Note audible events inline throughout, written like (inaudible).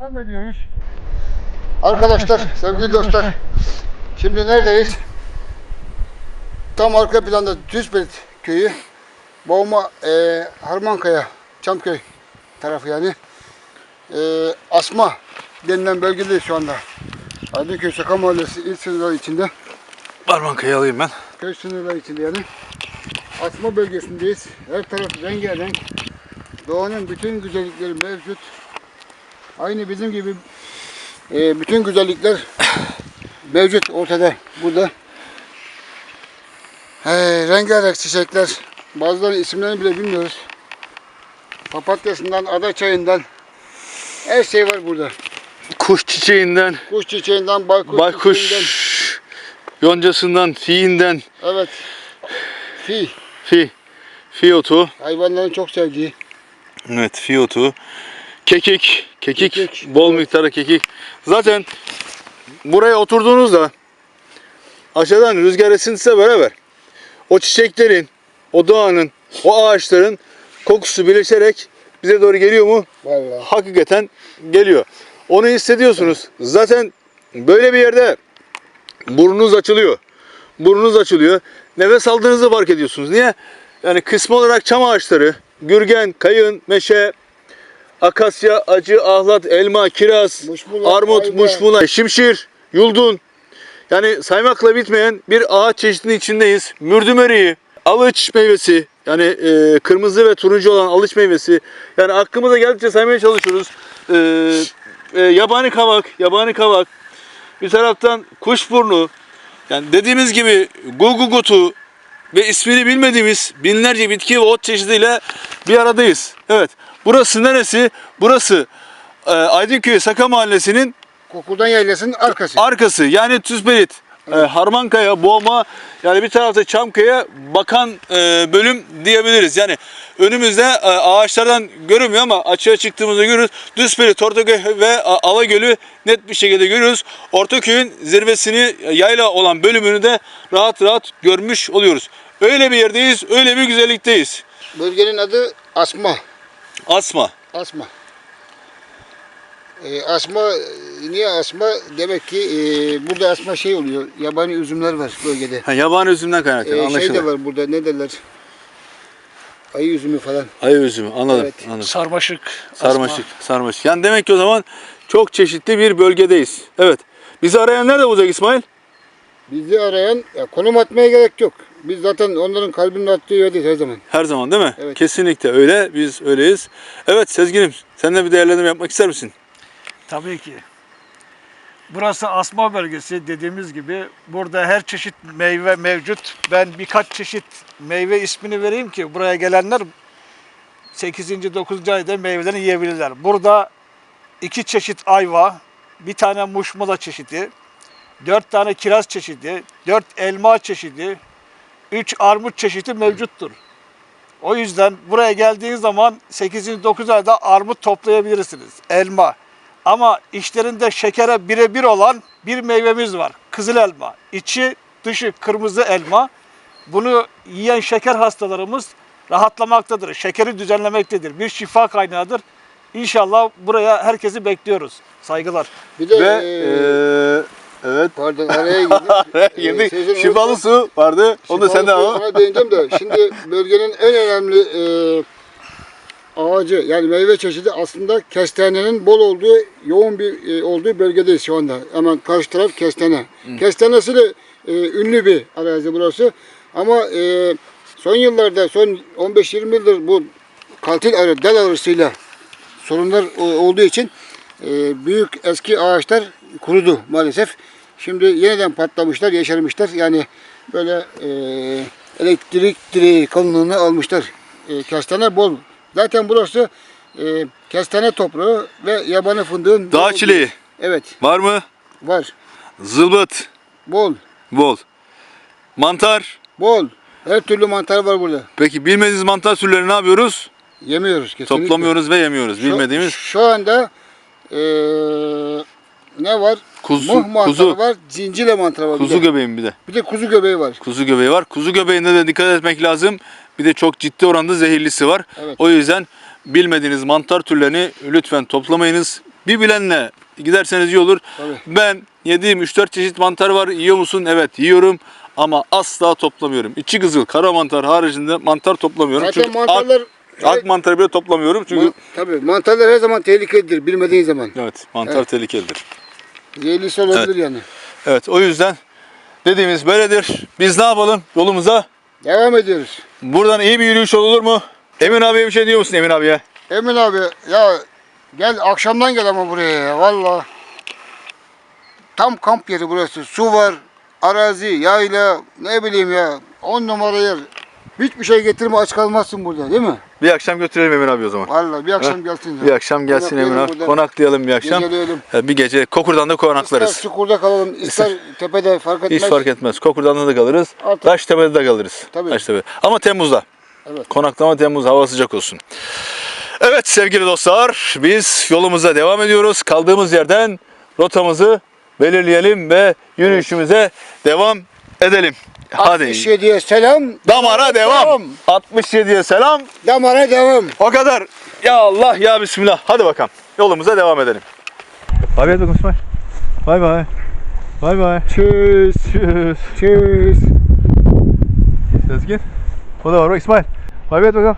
Devam ediyoruz. Arkadaşlar, sevgili dostlar. Şimdi neredeyiz? Tam arka planda Düzbelt köyü. Boğma e, Harmankaya, Çamköy tarafı yani. E, Asma denilen bölgedeyiz şu anda. Aydınköy Saka Mahallesi il sınırları içinde. Barbankayı alayım ben. Köy sınırları içinde yani. Asma bölgesindeyiz. Her taraf rengarenk. Doğanın bütün güzellikleri mevcut. Aynı bizim gibi e, bütün güzellikler (coughs) mevcut ortada burada. He, rengarenk çiçekler. Bazılarının isimlerini bile bilmiyoruz. Papatyasından, ada çayından her şey var burada. Kuş çiçeğinden, Kuş çiçeğinden, baykuş, baykuş çiçeğinden. yoncasından, fiinden, Evet. Fi. fi, fi otu. Hayvanların çok sevdiği. Evet, fi otu. Kekik, kekik, Kekik, bol miktarda kekik. Zaten buraya oturduğunuzda aşağıdan rüzgar esintisiyle beraber o çiçeklerin, o doğanın, o ağaçların kokusu birleşerek bize doğru geliyor mu? Vallahi. hakikaten geliyor. Onu hissediyorsunuz. Zaten böyle bir yerde burnunuz açılıyor. Burnunuz açılıyor. Nefes aldığınızı fark ediyorsunuz. Niye? Yani kısmı olarak çam ağaçları, gürgen, kayın, meşe, akasya, acı, ahlat, elma, kiraz, Muşmula, armut, ayva. muşmula, şimşir, yuldun. Yani saymakla bitmeyen bir ağaç çeşidinin içindeyiz. Mürdüm eriği, alıç meyvesi, yani e, kırmızı ve turuncu olan alıç meyvesi. Yani aklımıza geldikçe saymaya çalışıyoruz. E, e, yabani kavak, yabani kavak. Bir taraftan kuşburnu. Yani dediğimiz gibi gugugutu ve ismini bilmediğimiz binlerce bitki ve ot çeşidiyle bir aradayız. Evet. Burası neresi? Burası e, Aydınköy Saka Mahallesi'nin Kokuldan yaylasının arkası. arkası yani Tüzbelit, e, Harmankaya, Boğma yani bir tarafta Çamkaya bakan e, bölüm diyebiliriz. Yani önümüzde e, ağaçlardan görünmüyor ama açığa çıktığımızda görürüz. Düzbelit, Ortaköy ve A- Alagöl'ü net bir şekilde görüyoruz. Ortaköy'ün zirvesini e, yayla olan bölümünü de rahat rahat görmüş oluyoruz. Öyle bir yerdeyiz, öyle bir güzellikteyiz. Bölgenin adı Asma. Asma. Asma. Ee, asma, e, niye asma? Demek ki e, burada asma şey oluyor. Yabani üzümler var bölgede. Ha, yabani üzümden kaynaklı şey anlaşıldı. de var burada ne derler? Ayı üzümü falan. Ayı üzümü anladım. Evet. anladım. Sarmaşık. Sarmaşık, sarmaşık. Yani demek ki o zaman çok çeşitli bir bölgedeyiz. Evet. Bizi arayan nerede bulacak İsmail? Bizi arayan, ya konum atmaya gerek yok. Biz zaten onların kalbinin attığı yerdeyiz her zaman. Her zaman değil mi? Evet. Kesinlikle öyle. Biz öyleyiz. Evet Sezgin'im sen de bir değerlendirme yapmak ister misin? Tabii ki. Burası asma bölgesi dediğimiz gibi. Burada her çeşit meyve mevcut. Ben birkaç çeşit meyve ismini vereyim ki buraya gelenler 8. 9. ayda meyvelerini yiyebilirler. Burada iki çeşit ayva, bir tane muşmula çeşidi, dört tane kiraz çeşidi, dört elma çeşidi, üç armut çeşidi mevcuttur. O yüzden buraya geldiğiniz zaman 8. 9. ayda armut toplayabilirsiniz. Elma. Ama içlerinde şekere birebir olan bir meyvemiz var. Kızıl elma. İçi dışı kırmızı elma. Bunu yiyen şeker hastalarımız rahatlamaktadır. Şekeri düzenlemektedir. Bir şifa kaynağıdır. İnşallah buraya herkesi bekliyoruz. Saygılar. Bir de Ve e, eee, evet. pardon araya (laughs) girdik. Ee, Yedik. sözünü Şifalı su vardı. Onu da senden al. Ona değineceğim de şimdi (laughs) bölgenin en önemli e, ağacı yani meyve çeşidi aslında kestanenin bol olduğu yoğun bir e, olduğu bölgedeyiz şu anda. Hemen karşı taraf kestane. Kestanesiyle e, ünlü bir arazi burası. Ama e, son yıllarda son 15-20 yıldır bu kaltil arı, del arısıyla sorunlar e, olduğu için e, büyük eski ağaçlar kurudu maalesef. Şimdi yeniden patlamışlar, yeşermişler. Yani böyle e, elektrik direği kalınlığını almışlar. E, kestane bol. Zaten burası e, kestane toprağı ve yabani fındığın Dağ çileği Evet, var mı? var. Zılbıt Bol, bol. Mantar. bol. Her türlü mantar var burada. Peki bilmediğiniz mantar türleri ne yapıyoruz? Yemiyoruz kesinlikle. Toplamıyoruz ve yemiyoruz. Şu- Bilmediğimiz Şu, anda e, ne var? kuzu, Muh mantarı kuzu, var, zincirle mantarı var. bir kuzu de. göbeği bir de? Bir de kuzu göbeği var. Kuzu göbeği var. Kuzu göbeğinde de dikkat etmek lazım. Bir de çok ciddi oranda zehirlisi var. Evet. O yüzden bilmediğiniz mantar türlerini lütfen toplamayınız. bir bilenle giderseniz iyi olur. Tabii. Ben yediğim 3-4 çeşit mantar var. Yiyor musun? Evet yiyorum. Ama asla toplamıyorum. İçi kızıl, kara mantar haricinde mantar toplamıyorum. Zaten Çünkü mantarlar ak, ak mantarı bile toplamıyorum. Çünkü Man, tabii mantarlar her zaman tehlikelidir bilmediğin zaman. evet mantar Evet. tehlikelidir. Zehirlisi olabilir yani. Evet o yüzden dediğimiz böyledir. Biz ne yapalım? Yolumuza Devam ediyoruz. buradan iyi bir yürüyüş olur mu? Emin abiye bir şey diyor musun Emin abiye? Emin abi ya gel akşamdan gel ama buraya ya valla. Tam kamp yeri burası. Su var, arazi, yayla, ne bileyim ya. On numara yer. Hiçbir şey getirme aç kalmazsın burada değil mi? Bir akşam götürelim Emin abi o zaman. Valla bir akşam gelsin ya. Bir akşam gelsin Emin abi. burada. Konaklayalım bir akşam. Geceleyelim. Ha, Bir gece Kokur'dan da İster konaklarız. çukurda kalalım, ister tepede fark etmez. Hiç fark etmez. Kokur'dan da kalırız. Artık- Taştepe'de de kalırız. Tabii. Taştepe. Ama Temmuz'da. Evet. Konaklama Temmuz hava sıcak olsun. Evet sevgili dostlar biz yolumuza devam ediyoruz. Kaldığımız yerden rotamızı belirleyelim ve yürüyüşümüze devam edelim. Hadi. 67'ye selam, Damara devam. Devam. 67'ye selam. damara devam. O kadar. Ya Allah ya Bismillah. Hadi bakalım. Yolumuza devam edelim. Bay bay bakalım İsmail. Bay bay. Bay bay. Tschüss, Tschüss. tschüss. Sezgin. O da var bak İsmail. Bay bay bakalım.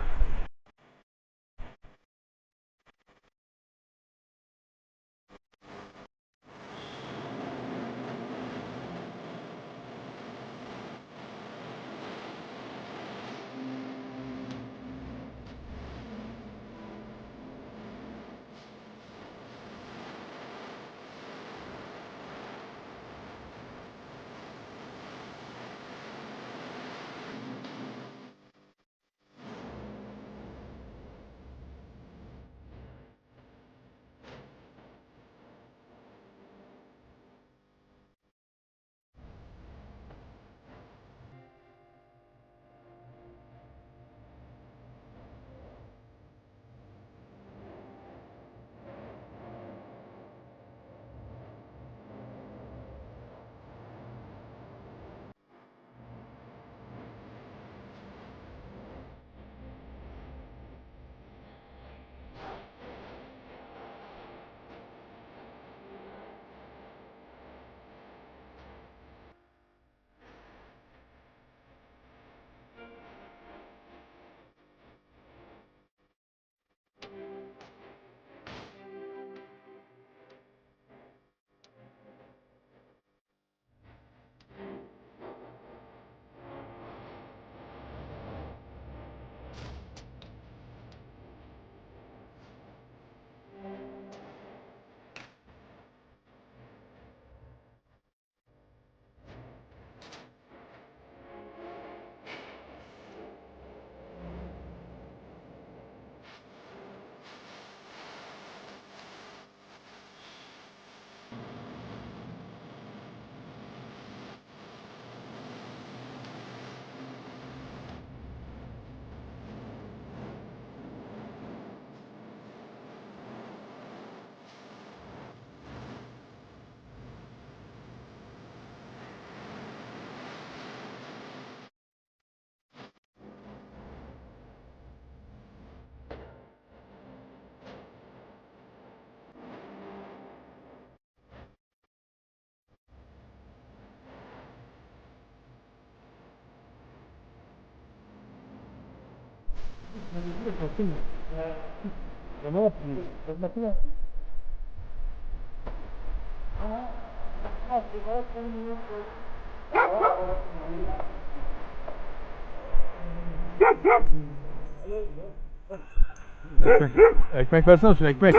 Ekmek, ekmek versene olsun ekmek.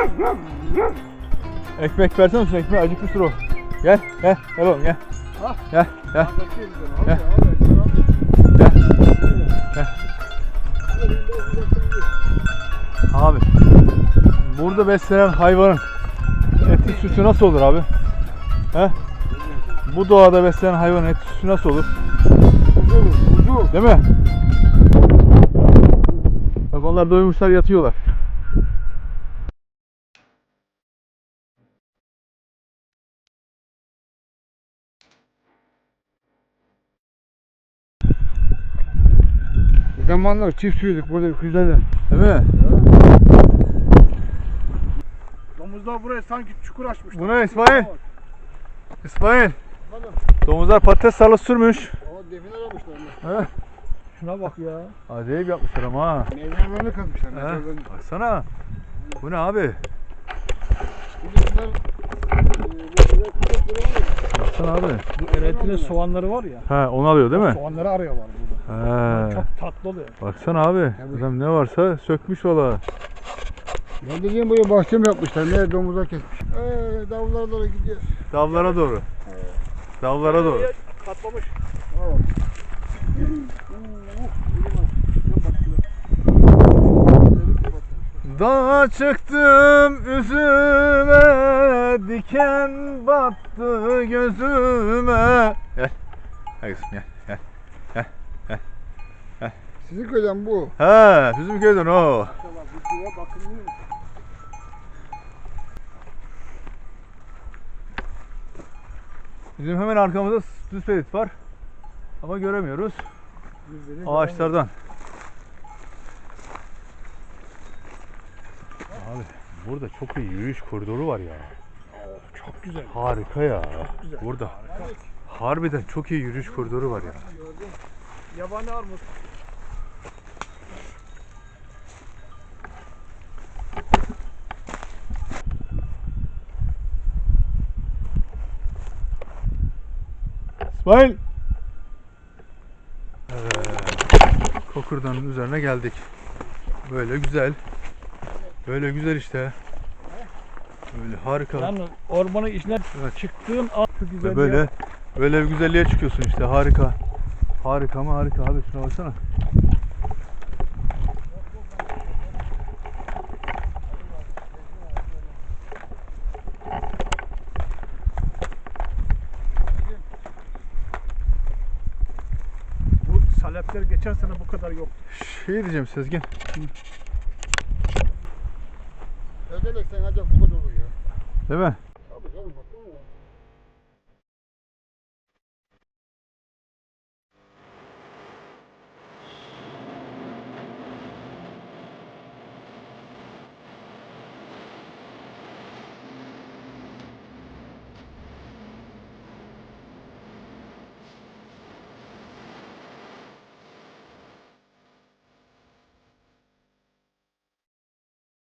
Ekmek versene olsun ekmek acıkmıştır o. Gel gel gel oğlum gel. Gel gel. Gel. Gel. Abi burada beslenen hayvanın eti sütü nasıl olur abi? He? Bu doğada beslenen hayvanın eti sütü nasıl olur? Değil mi? Bak onlar doymuşlar yatıyorlar. Zamanlar çift sürüdük burada kızlarla. Değil mi? Domuzlar buraya sanki çukur açmışlar. Bu ne İsmail? İsmail. Efendim? Domuzlar patates tarlası sürmüş. O define aramışlar. He. Şuna bak ya. Acayip yapmışlar ama ha. Meyvelerini kazmışlar. He. meyvelerini. Baksana. Bu ne abi? Bunlar e. Baksana abi. Bu eretinin soğanları var ya. He onu alıyor değil mi? Soğanları arıyorlar burada. He. Çok tatlı oluyor. Baksana abi. Adam ne varsa sökmüş valla. Ben dediğim buraya bahçe mi yapmışlar? Ne domuzlar kesmiş. Eee davullara doğru gidiyor. Davlara doğru. Davlara doğru. Katlamış. Tamam. Dağa çıktım üzüme diken battı gözüme. Gel. Gel kızım gel. Sizin köyden bu. He bizim köyden o. Bizim hemen arkamızda düz pelit var. Ama göremiyoruz. Ağaçlardan. Abi burada çok iyi yürüyüş koridoru var ya. Çok güzel. Harika ya. güzel. Burada. Harbiden çok iyi yürüyüş koridoru var ya. Yabani armut. İsmail. Evet. Kokurdanın üzerine geldik. Böyle güzel. Böyle güzel işte. Böyle harika. Yani ormanın içine Evet. çıktığın an şu güzelliğe böyle böyle bir güzelliğe çıkıyorsun işte harika. Harika mı harika abi şuna baksana. bu salepler geçen sene bu kadar yok. Şey diyeceğim Sezgin. Özellikle sen ancak bu kadar olur ya. Değil mi?